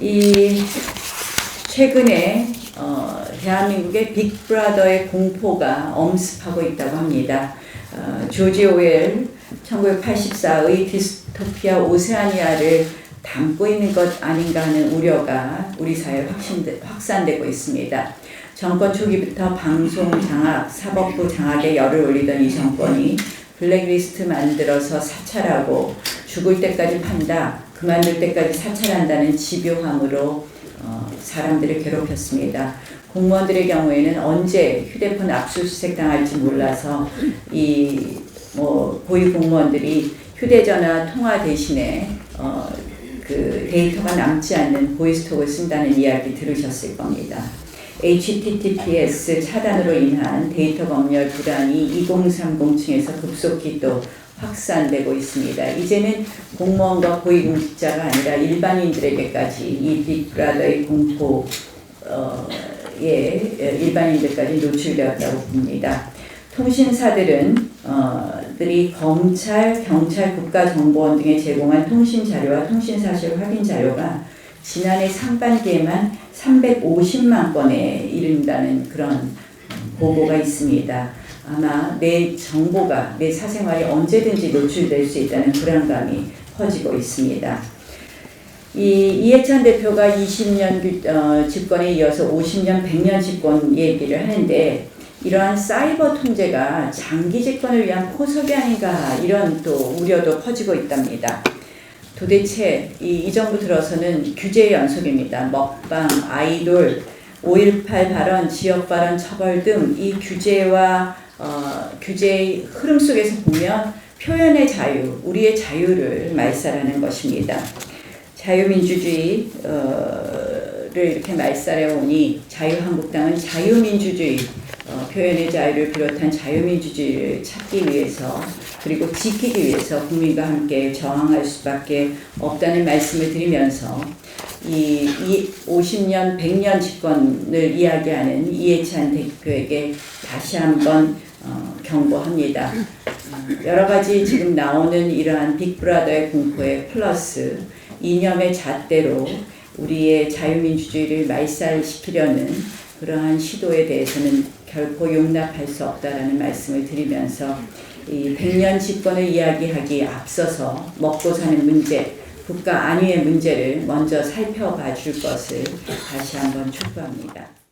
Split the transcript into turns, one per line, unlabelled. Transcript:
이 최근에 어, 대한민국의 빅브라더의 공포가 엄습하고 있다고 합니다. 어, 조지 오웰 1984의 디스토피아 오세아니아를 담고 있는 것 아닌가 하는 우려가 우리 사회에 확신되, 확산되고 있습니다. 정권 초기부터 방송 장악, 사법부 장악에 열을 올리던 이 정권이 블랙리스트 만들어서 사찰하고 죽을 때까지 판다, 그만둘 때까지 사찰한다는 집요함으로 어, 사람들을 괴롭혔습니다. 공무원들의 경우에는 언제 휴대폰 압수수색 당할지 몰라서 이 뭐 고위 공무원들이 휴대전화 통화 대신에 어, 그 데이터가 남지 않는 보이스톡을 쓴다는 이야기 들으셨을 겁니다. HTTPS 차단으로 인한 데이터 검열 불안이 2030층에서 급속히 또 확산되고 있습니다. 이제는 공무원과 고위공직자가 아니라 일반인들에게까지 이 빅브라더의 공포 어, 예, 일반인들까지 노출되었다고 봅니다. 통신사들은 어, 들이 검찰, 경찰, 국가정보원 등에 제공한 통신 자료와 통신 사실 확인 자료가 지난해 상반기에만 350만 건에 이른다는 그런 보고가 있습니다. 아마 내 정보가 내 사생활이 언제든지 노출될 수 있다는 불안감이 커지고 있습니다. 이 이해찬 대표가 20년 어, 집권에 이어서 50년, 100년 집권 얘기를 하는데 이러한 사이버 통제가 장기 집권을 위한 포석이 아닌가 이런 또 우려도 커지고 있답니다. 도대체 이, 이 정부 들어서는 규제의 연속입니다. 먹방, 아이돌, 5.18 발언, 지역 발언 처벌 등 이 규제와 어, 규제의 흐름 속에서 보면 표현의 자유, 우리의 자유를 말살하는 것입니다. 자유민주주의 어, 를 이렇게 말살해 오니 자유한국당은 자유민주주의 어, 표현의 자유를 비롯한 자유민주주의를 찾기 위해서 그리고 지키기 위해서 국민과 함께 저항할 수밖에 없다는 말씀을 드리면서 이, 이 50년, 100년 집권을 이야기하는 이해찬 대표에게 다시 한번 어, 경고합니다. 어, 여러 가지 지금 나오는 이러한 빅브라더의 공포에 플러스 이념의 잣대로 우리의 자유민주주의를 말살시키려는 그러한 시도에 대해서는 결코 용납할 수 없다라는 말씀을 드리면서 이 100년 집권을 이야기하기에 앞서서 먹고 사는 문제, 국가 안위의 문제를 먼저 살펴봐 줄 것을 다시 한번 촉구합니다.